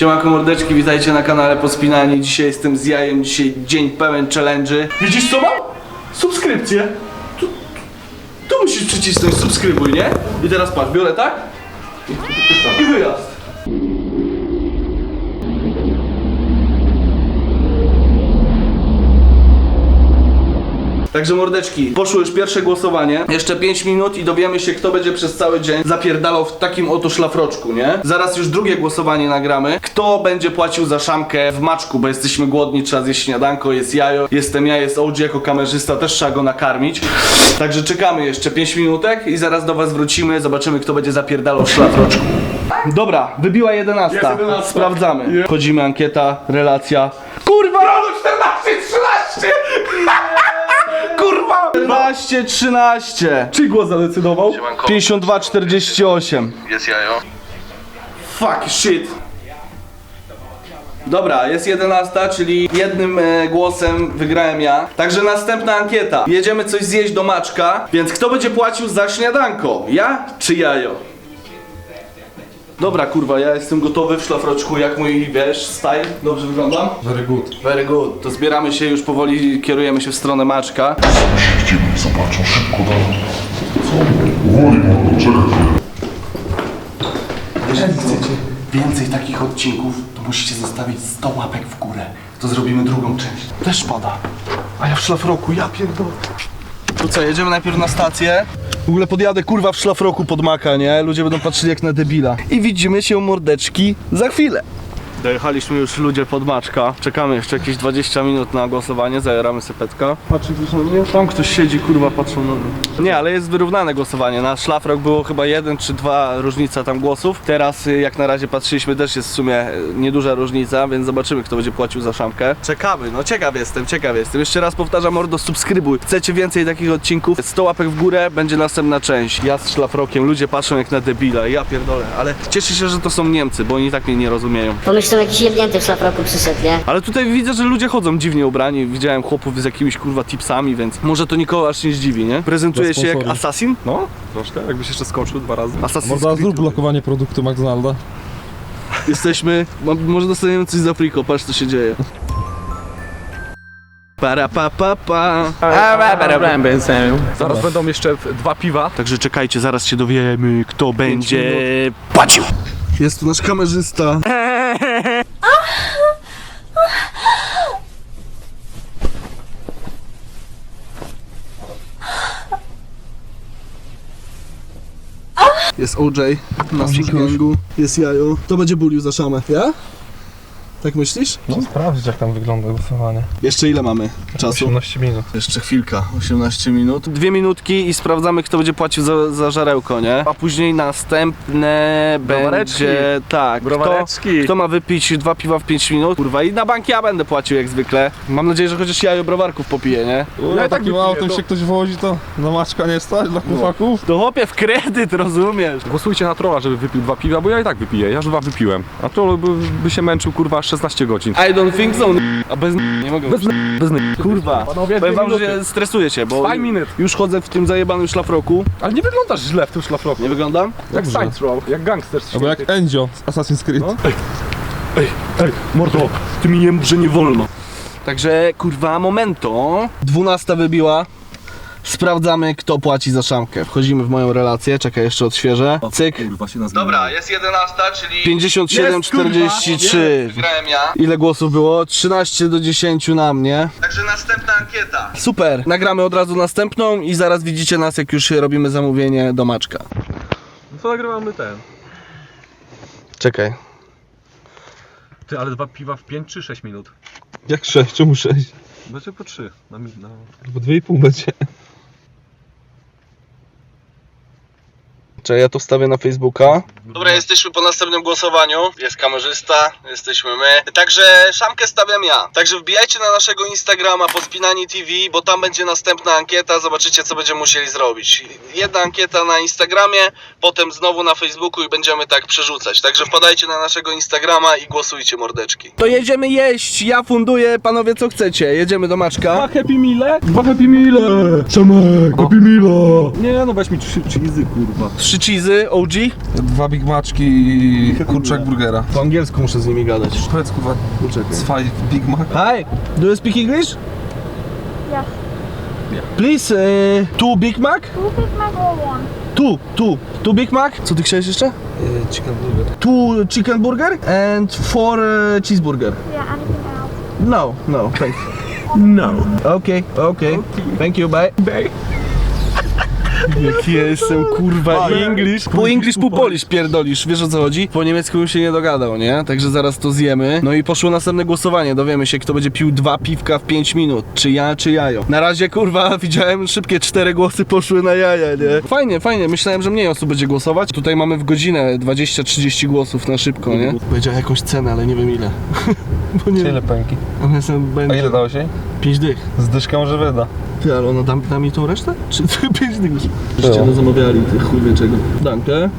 Siemanko mordeczki, witajcie na kanale Pospinani. Dzisiaj jestem z jajem, dzisiaj dzień pełen challenge'y. Widzisz co mam? Subskrypcję. Tu, tu musisz przycisnąć subskrybuj, nie? I teraz patrz, biorę tak i wyjazd. Także mordeczki, poszło już pierwsze głosowanie. Jeszcze 5 minut i dowiemy się, kto będzie przez cały dzień zapierdalał w takim oto szlafroczku, nie? Zaraz już drugie głosowanie nagramy. Kto będzie płacił za szamkę w maczku, bo jesteśmy głodni, trzeba zjeść śniadanko, jest jajo, jestem ja, jest OG jako kamerzysta, też trzeba go nakarmić. Także czekamy jeszcze 5 minutek i zaraz do was wrócimy, zobaczymy, kto będzie zapierdalał w szlafroczku. Dobra, wybiła 11. Jest 11. Sprawdzamy. Wchodzimy, ankieta, relacja. Kurwa! 14, 13! Kurwa! 12, 13. Czy głos zadecydował? 52, 48. Jest jajo. Fuck shit. Dobra, jest 11, czyli jednym e, głosem wygrałem ja. Także następna ankieta. Jedziemy coś zjeść do maczka, więc kto będzie płacił za śniadanko? Ja czy jajo? Dobra, kurwa, ja jestem gotowy w szlafroczku, jak mój, wiesz, style. Dobrze wyglądam? Very good. Very good. To zbieramy się już powoli, kierujemy się w stronę maczka. Siedzimy, zobaczą szybko dalej. Co? Powoli, mordo, czekaj. Jeżeli chcecie więcej takich odcinków, to musicie zostawić 100 łapek w górę. To zrobimy drugą część. Też pada. A ja w szlafroku, ja pierdolę. To co, jedziemy najpierw na stację. W ogóle podjadę kurwa w szlafroku pod maka, nie? Ludzie będą patrzyli jak na debila. I widzimy się mordeczki za chwilę. Dojechaliśmy już ludzie pod maczka. Czekamy jeszcze jakieś 20 minut na głosowanie, zajaramy sepetka. Patrzy ktoś na mnie? Tam ktoś siedzi, kurwa, patrzą na mnie. Nie, ale jest wyrównane głosowanie. Na szlafrok było chyba jeden czy dwa różnica tam głosów. Teraz y, jak na razie patrzyliśmy też jest w sumie y, nieduża różnica, więc zobaczymy kto będzie płacił za szamkę. Czekamy, no ciekaw jestem, ciekaw jestem. Jeszcze raz powtarzam, mordo, subskrybuj. Chcecie więcej takich odcinków? 100 łapek w górę, będzie następna część. Ja z szlafrokiem, ludzie patrzą jak na debila, ja pierdolę. Ale cieszę się, że to są Niemcy, bo oni tak mnie nie rozumieją. Pomyślą jakiś jebnięty w szlafroku przyszedł, nie? Ale tutaj widzę, że ludzie chodzą dziwnie ubrani. Widziałem chłopów z jakimiś kurwa tipsami, więc może to nikogo aż nie zdziwi, nie? Prezentuje się jak assassin? No, troszkę, jakbyś jeszcze skoczył dwa razy. Assassin's Morda, Creed. zrób blokowanie produktu McDonalda. Jesteśmy, mo- może dostaniemy coś za friko, patrz co się dzieje. Para pa pa pa. Zaraz będą jeszcze dwa piwa. Także czekajcie, zaraz się dowiemy, kto będzie płacił. Jest tu nasz kamerzysta. Jest OJ na gangu, jest Jajo. To będzie bulił za szamę. Ja? Tak myślisz? No sprawdzić jak tam wygląda głosowanie. Jeszcze ile mamy czasu? 18 minut. Jeszcze chwilka, 18 minut. Dwie minutki i sprawdzamy, kto będzie płacił za, za żarełko, nie? A później następne Browareczki. będzie. Tak, kto, Browareczki. kto ma wypić dwa piwa w 5 minut? Kurwa, i na bank ja będę płacił jak zwykle. Mam nadzieję, że chociaż jajo browarków popije, nie? Ja takim autem się ktoś wozi, to na maczka nie stać dla chłopaków. To chłopie w kredyt, rozumiesz? Głosujcie na trolla, żeby wypił dwa piwa, bo ja i tak wypiję. Ja już dwa wypiłem. A troll by, by się męczył kurwa 16 godzin. I don't think so. A bez nie mogę. Bez, bez Kurwa. Panowie, Powiem dwie wam, że minuty. się stresuję się, bo Five już chodzę w tym zajebanym szlafroku. Ale nie wyglądasz źle w tym szlafroku. Nie wyglądam? Jak Row, jak gangster Albo jak Endzio z Assassin's Creed. No. Ej, mordo, ty mi nie mów, że nie wolno. Także, kurwa, momento. 12 wybiła. Sprawdzamy, kto płaci za szamkę. Wchodzimy w moją relację, czekaj, jeszcze odświeżę. Cyk. Kurwa się nazywa. Dobra, Jest 11, czyli 57, Jest, kurwa. 43. wygrałem ja. Ile głosów było? 13 do 10 na mnie. Także następna ankieta. Super. Nagramy od razu następną i zaraz widzicie nas, jak już robimy zamówienie do maczka. To nagrywamy ten. Czekaj. Ty, ale dwa piwa w 5 czy 6 minut? Jak 6? Czemu 6? Znaczy po 3. Na, mi- na... Bo 2,5 będzie. Czekaj, ja to wstawię na Facebooka. Dobra, jesteśmy po następnym głosowaniu. Jest kamerzysta, jesteśmy my. Także szamkę stawiam ja. Także wbijajcie na naszego Instagrama Pospinani TV, bo tam będzie następna ankieta. Zobaczycie, co będziemy musieli zrobić. Jedna ankieta na Instagramie, potem znowu na Facebooku i będziemy tak przerzucać. Także wpadajcie na naszego Instagrama i głosujcie, mordeczki. To jedziemy jeść, ja funduję, panowie co chcecie. Jedziemy do maczka. Happy Meal? Dwa Happy Meal! Samek, Happy Meal! Nie no weź mi trzy cheesy kurwa. Trzy cheesy, OG. Dwa Big Maczki i kurczak burgera. Po angielsku muszę z nimi gadać. Powiedz kurwa, zwei Big Mac. Hi, do you speak English? Yes. Please, uh, two Big Mac? Two Big Mac or one? Two, two, two Big Mac. Co ty chciałeś jeszcze? Chicken burger. Two chicken burger and four uh, cheeseburger. Yeah, anything else? No, no, thank you. No. Okay, okay. Thank you, bye. Bye. Jaki ja jestem kurwa English. Po English, po Polish pierdolisz, wiesz o co chodzi? Po niemiecku bym się nie dogadał, nie? Także zaraz to zjemy. No i poszło następne głosowanie, dowiemy się kto będzie pił dwa piwka w 5 minut. Czy ja, czy jajo. Na razie kurwa widziałem szybkie cztery głosy poszły na jaja, nie? Fajnie, fajnie, myślałem, że mniej osób będzie głosować. Tutaj mamy w godzinę 20-30 głosów na szybko, nie? Powiedział jakąś cenę, ale nie wiem ile. Bo nie Ile pęki? one są A będzie ile dałeś jej? 5 dych. Z dyszkę może wyda. Ty, ale ona da, da mi tą resztę? Czy 5 dych? Żeście no zamawiali tych chuj wie czego. Dankę.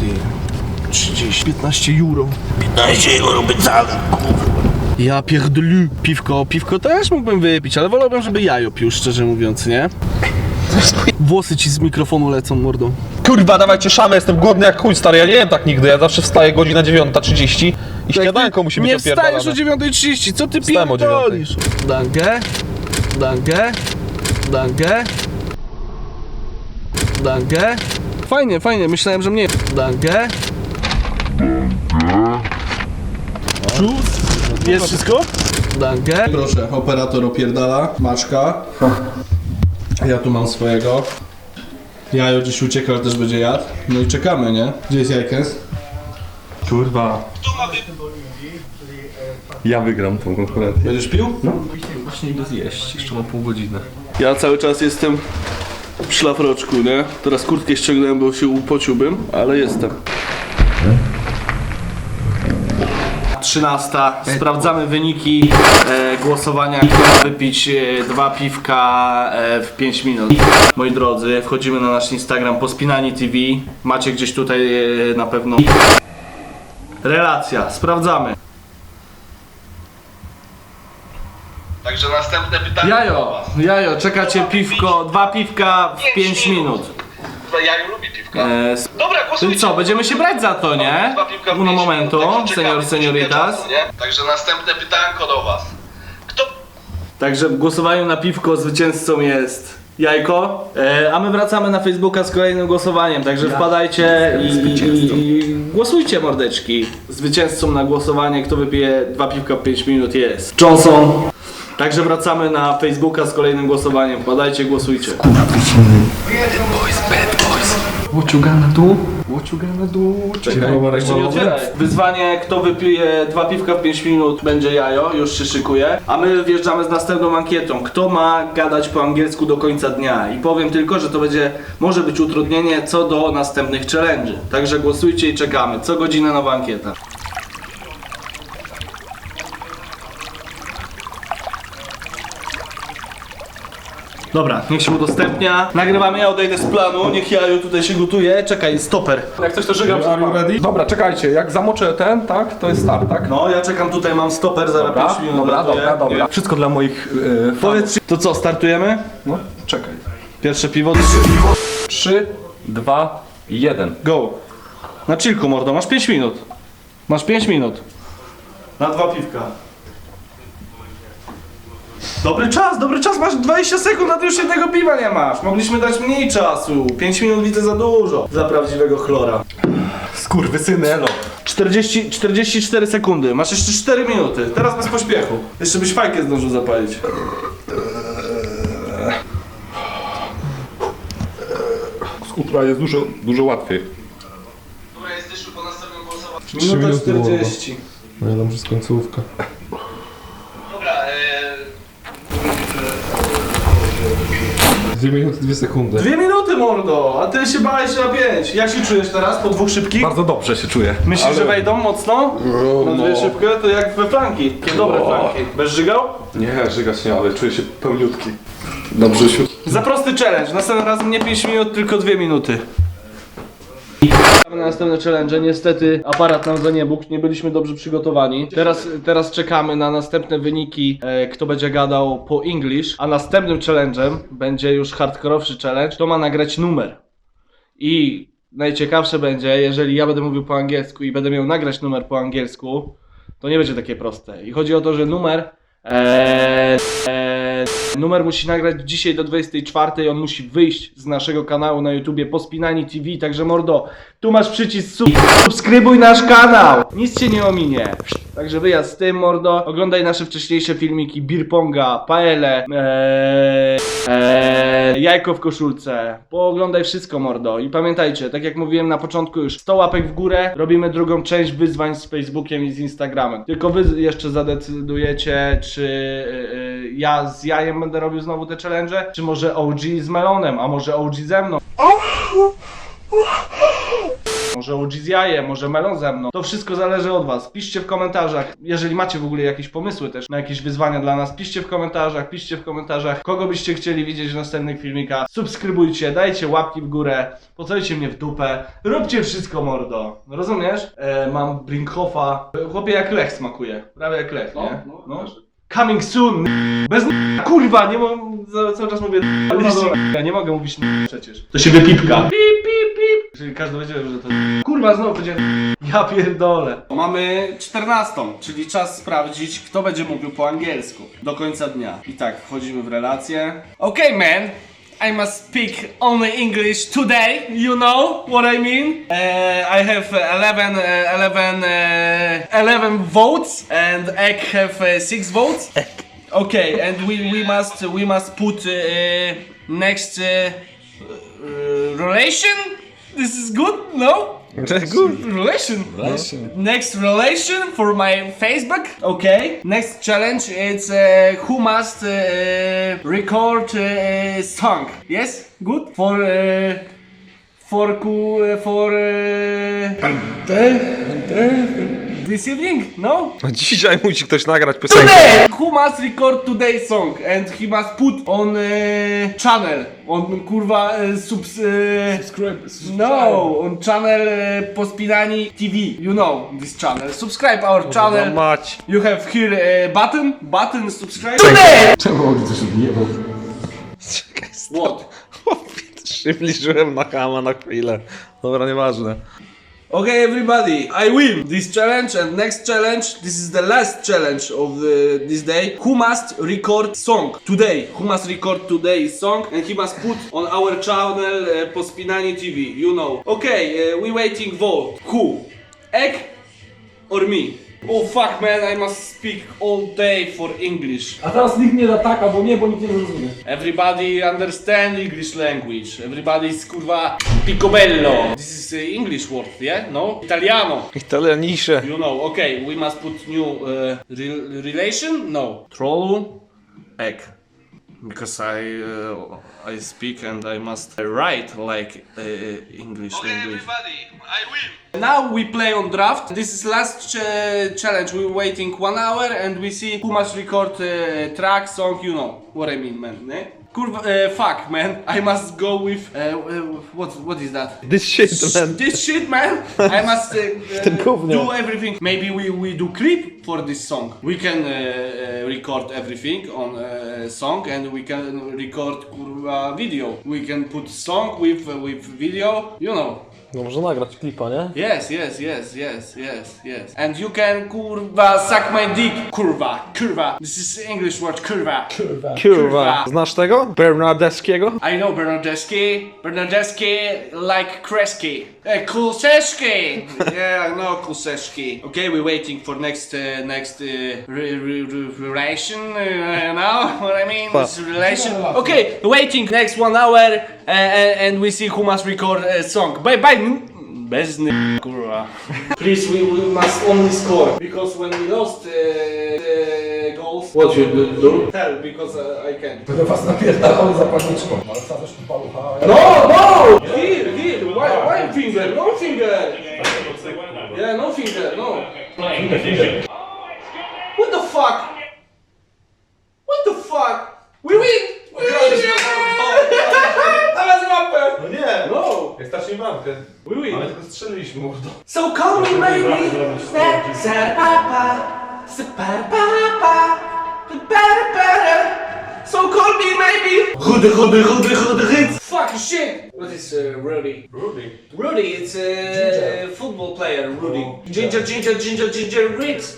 Ty, 30, 15 euro. 15 euro pytane, Ja pierdolę. Piwko, piwko też mógłbym wypić, ale wolałbym, żeby jajo pił, szczerze mówiąc, nie? Włosy ci z mikrofonu lecą mordą. Kurwa, dawajcie szamę, jestem głodny jak chuj, stary, ja nie wiem tak nigdy, ja zawsze wstaję godzina 9.30 i śniadanko musi być Nie wstajesz o opierdolone. 9.30, co ty Wstałem o pierdolisz? Dankę, dankę, dankę, dankę. Fajnie, fajnie, myślałem, że mniej. Dankę. Czus. Jest wszystko? Dankę. Proszę, operator opierdala, maczka. Ja tu mam swojego. Jajo dziś ucieka, ale też będzie jadł. No i czekamy, nie? Gdzie jest Jajkens? Kurwa. Ja wygram tą konkurencję. Będziesz pił? No, właśnie idę zjeść, jeszcze mam pół godziny. Ja cały czas jestem w szlafroczku, nie? Teraz kurtkę ściągnąłem, bo się upociłbym, ale jestem. 13. Sprawdzamy wyniki e, głosowania. Kto ma wypić e, dwa piwka e, w 5 minut. Moi drodzy, wchodzimy na nasz Instagram Pospinani TV. Macie gdzieś tutaj e, na pewno. Relacja, sprawdzamy. Także następne pytanie do Jajo, was. jajo, czekacie piwko, dwa piwka w 5 minut. Jajo lubi piwka. E, s- Dobra, głosujcie. co, będziemy się brać za to, nie? Dwa piwka w Uno pięć minut, także czekamy, senior, senioritas. nie? Także następne pytanko do was. Kto Także w głosowaniu na piwko zwycięzcą jest Jajko, e, a my wracamy na Facebooka z kolejnym głosowaniem, także wpadajcie i, i, i głosujcie mordeczki. Zwycięzcą na głosowanie, kto wypije dwa piwka w 5 minut jest Johnson. Także wracamy na Facebooka z kolejnym głosowaniem, wpadajcie, głosujcie. Jeszcze nie otwieraj. Wyzwanie, kto wypije dwa piwka w 5 minut, będzie jajo, już się szykuje. A my wjeżdżamy z następną ankietą. Kto ma gadać po angielsku do końca dnia? I powiem tylko, że to będzie, może być utrudnienie co do następnych challenge'y. Także głosujcie i czekamy. Co godzinę nowa ankieta. Dobra, niech się udostępnia. Nagrywamy, ja odejdę z planu, niech Jaju tutaj się gotuje. Czekaj, stoper. Jak coś to żygam Are you ready? Dobra, czekajcie, jak zamoczę ten, tak, to jest start, tak? No, ja czekam tutaj, mam stoper, zaraz Dobra, 5 minut dobra, ratuję. dobra, dobra. Wszystko dla moich yy, fanów. Powiedz, to co, startujemy? No, czekaj. Pierwsze piwo, 3, 2, 1. go. Na chillku, mordo, masz 5 minut. Masz 5 minut. Na dwa piwka. Dobry czas, dobry czas, masz 20 sekund, a ty już jednego piwa nie masz. Mogliśmy dać mniej czasu. 5 minut widzę za dużo. Za prawdziwego chlora. Skurwysyny, elo. 40, 44 sekundy, masz jeszcze 4 minuty. Teraz bez pośpiechu. Jeszcze byś fajkę zdążył zapalić. Z kultura jest dużo, dużo łatwiej. Dobra, jesteśmy po następnym głosowaniu. Minuta minuty było 40. No ja dobrze z końcówka. Dobra, e, Dwie minuty, dwie sekundy. Dwie minuty, mordo! A ty się bałeś na pięć. Jak się czujesz teraz po dwóch szybkich? Bardzo dobrze się czuję. Myślisz, że wejdą mocno? Na dwie szybkie? To jak we flanki. Takie dobre flanki. Bez żygał? Nie, żygać nie, ale czuję się pełniutki. Dobrze się. Za prosty challenge. Następnym razem nie 5 minut, tylko 2 minuty. Na następne challenge. Niestety aparat nam za nie bóg, nie byliśmy dobrze przygotowani. Teraz, teraz czekamy na następne wyniki, e, kto będzie gadał po English, a następnym challenge'em będzie już hardkorowszy challenge, to ma nagrać numer. I najciekawsze będzie, jeżeli ja będę mówił po angielsku i będę miał nagrać numer po angielsku, to nie będzie takie proste. I chodzi o to, że numer. Eee, eee, numer musi nagrać dzisiaj do 24. On musi wyjść z naszego kanału na YouTubie Pospinani TV. Także mordo, tu masz przycisk sub subskrybuj nasz kanał. Nic cię nie ominie. Także wyjazd z tym mordo. Oglądaj nasze wcześniejsze filmiki Birponga, Paele, eee, eee, jajko w koszulce. Pooglądaj wszystko mordo. I pamiętajcie, tak jak mówiłem na początku już, 100 łapek w górę. Robimy drugą część wyzwań z Facebookiem i z Instagramem. Tylko wy jeszcze zadecydujecie, czy yy, ja z jajem będę robił znowu te challenge, czy może OG z Melonem, a może OG ze mną. Może OG z jajem, może melon ze mną. To wszystko zależy od was. Piszcie w komentarzach, jeżeli macie w ogóle jakieś pomysły też na jakieś wyzwania dla nas. Piszcie w komentarzach, piszcie w komentarzach, kogo byście chcieli widzieć w następnych filmikach. Subskrybujcie, dajcie łapki w górę, pocałujcie mnie w dupę. Róbcie wszystko, mordo. Rozumiesz? E, mam Brinkhoffa. Chłopie jak lech smakuje. Prawie jak lech, nie? No. Coming soon! Bez n- kurwa, nie mam, za- cały czas mówię Ja nie mogę mówić n- przecież. To się wypipka. Pip, pip, pip. Czyli każdy wiedział, że to Kurwa, znowu będzie Ja pierdolę. Mamy 14, czyli czas sprawdzić, kto będzie mówił po angielsku do końca dnia. I tak, wchodzimy w relację. Okay, man. I must speak only English today, you know what I mean? Uh, I have uh, 11, uh, 11, uh, 11 votes and Egg have uh, 6 votes. Okay, and we, we must we must put uh, next uh, uh, relation. This is good, no? Good. Relation. Next relation for my Facebook. Okay. Next challenge is uh, who must uh, record uh, song. Yes, good for uh, for ku- uh, for uh, this evening. No. Dzisiaj musi ktoś nagrać piosenkę. Today! Who must record today's song and he must put on uh, channel, on kurwa uh, subs... Uh, subscribe, No, on channel uh, Pospinani TV, you know this channel. Subscribe our channel. Mać. You have here button, button subscribe. Today! What? Przybliżyłem na kama na chwilę. Dobra, nieważne. Okay, everybody, I win this challenge and next challenge. This is the last challenge of the, this day. Who must record song today? Who must record today's song and he must put on our channel uh, Pospinani TV. You know. Okay, uh, we waiting vote. Who? Egg or me? Oh fuck man, I must speak all day for English. A teraz nikt nie da taka, bo nie, bo nikt nie zrozumie. Everybody understand English language. Everybody is kurwa picobello. This is uh, English word, yeah? No? Italiano. Italianisze. You know, okay, we must put new uh, re- relation? No. Trollu, egg. Because I uh, I speak and I must write like uh, English language. I win. Now we play on draft. This is last ch- challenge. We're waiting one hour and we see who must record uh, track, song. You know what I mean, man. Ne? Kurwa, uh, fuck, man. I must go with uh, uh, what? What is that? This shit, man. This shit, man. I must uh, Ten uh, gówno. do everything. Maybe we, we do clip for this song. We can uh, record everything on uh, song and we can record kurwa video. We can put song with with video. You know. No może nagrać klipa, nie? Yes, yes, yes, yes, yes, yes. And you can kurwa suck my dick. Kurwa, kurwa. This is English word kurwa. Kurwa. Znasz tego? Bernardeskiego? I know Bernardeschi. Bernardeschi like Kreski. Uh, Kulseski. yeah, I know Kulseski. Okay, we're waiting for next uh, next uh, re- re- re- relation. Uh, now what I mean? This relation. Okay, waiting next one hour uh, and, and we see who must record a song. Bye bye. Bez n- kurwa. Please, we, we must only score because when we lost uh, the goals. What you do? do? Tell because uh, I can't. Będę was napierdalał zapalniczką. Ale wsadzasz tu palucha. No, no! Here, here, why, why finger? No finger! Yeah, no finger, no. What the fuck? What the fuck? We win! We win! Teraz łapę! No nie. No! Jest ta bramkę. Ale tylko strzeliliśmy mordo. So call me maybe. Ser papa. Super papa. Better, better. So call me maybe. Rudy, Rudy, Rudy, Rudy, Rudy. Fuck shit! What is uh, Rudy? Rudy? Rudy, it's a football player, Rudy. Ginger, ginger, ginger, ginger, Ritz.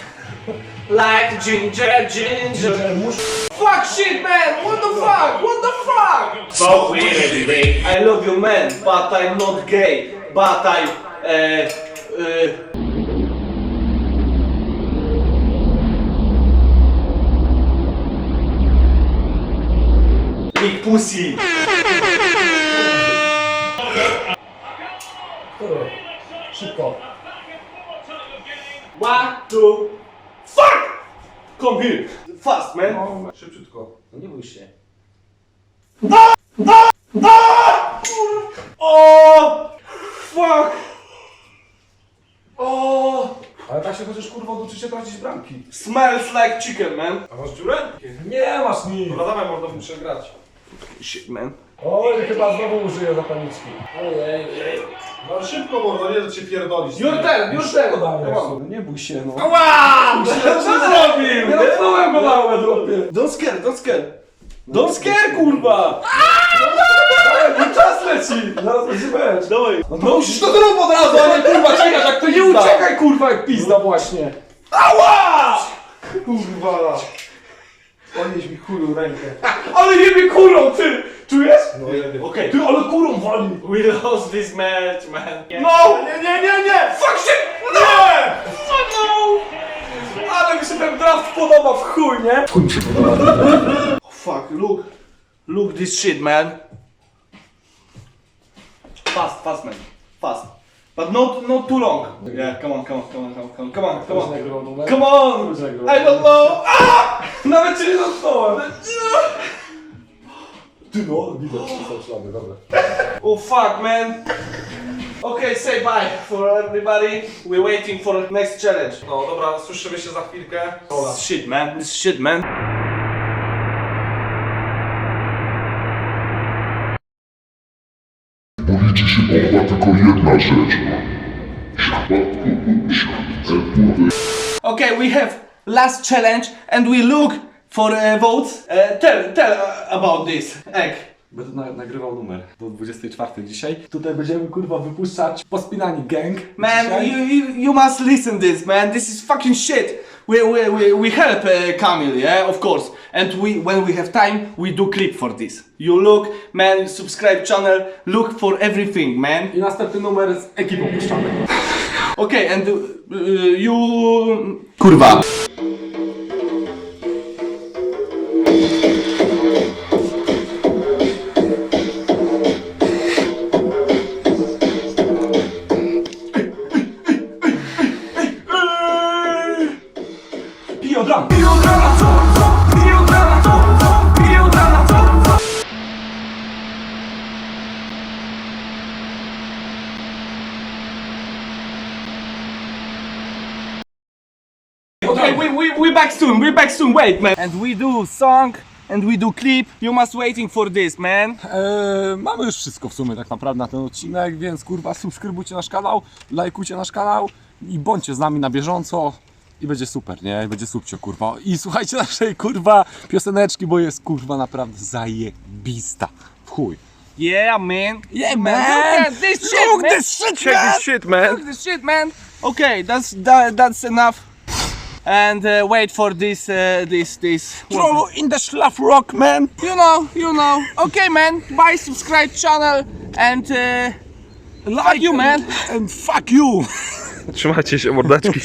like ginger, ginger. Fuck shit, man! What the fuck? What the fuck? So weird, I love you man, but I'm not gay. But I... Uh, uh, Big pussy. Szybko. One, two, fuck! Come here. Fast, man. Szybciutko. No nie bój się. Oh! Fuck! Oh! Ale tak się chociaż kurwa uczy się tracić bramki. Smells like chicken, man. A masz dziurę? Nie masz nic. Dobra, dawaj mordo, muszę grać. Shit, man. Oj, chyba znowu użyję zapalniczki. Ojej, No ale szybko mordo, nie że cię pierdolisz. Your turn. No nie bój się, no. Ała! Co zrobił? Nie dotknąłem go małe dropie. Don't scare, don't scare. Don't scare, kurwa! Bo czas leci. Zaraz będzie mecz. Dawaj. No to musisz to zrób od razu, a nie kurwa czekasz jak to nie uciekaj kurwa jak pizda właśnie. Ała! Kurwa. Podnieś mi kulu rękę. Ale jebie kurą, ty! Czujesz? No jebie. Okej. Ty, ale kurą wali. We lost this match, man. No! Nie, nie, nie, nie. Fuck shit! Fuck no! Ale mi się ten draft podoba w chuj, nie? Chuj mi się podoba. Fuck, look. Look this shit, man. Fast, fast, man. Fast. But not, not too long. Yeah, come on, come on, come on, come on, come on, come on, come on. I don't know! Ah! Nawet cię nie dotknąłem. Ty no, widać, że są ślady, dobra. Oh fuck, man. Okay, say bye for everybody. We're waiting for next challenge. No dobra, słyszymy się za chwilkę. This shit, man. This shit, man. Bo liczy się kurwa tylko jedna rzecz. Okay, we have last challenge and we look for uh, votes. Uh, tell, tell about this egg. Będę na, nagrywał numer do 24 dzisiaj. Tutaj będziemy kurwa wypuszczać pospinani gang. Man, you, you, you must listen this, man. This is fucking shit. We, we, we, we help uh, Kamil, yeah, of course. And we, when we have time, we do clip for this. You look, man, subscribe channel, look for everything, man. I następny numer z ekipą puszczamy. Okay, and uh, you... Kurwa. Back soon, wait, man. And we do song, and we do clip. You must waiting for this, man. Eee, mamy już wszystko w sumie tak naprawdę na ten odcinek, więc kurwa subskrybujcie nasz kanał, lajkujcie nasz kanał i bądźcie z nami na bieżąco i będzie super, nie? Będzie subcio kurwa. I słuchajcie naszej kurwa pioseneczki, bo jest kurwa naprawdę zajebista. W chuj. Yeah, man. Yeah Look at this shit, Look man. this shit, man! shit, man! Look this shit, man. Okay, that's that, that's enough. And uh, wait for this, uh, this, this. Troll in the Schlaf Rock, man! You know, you know. Okay, man. Bye, subscribe channel, and uh, Like you, man. And fuck you! Trzymajcie się mordeczki.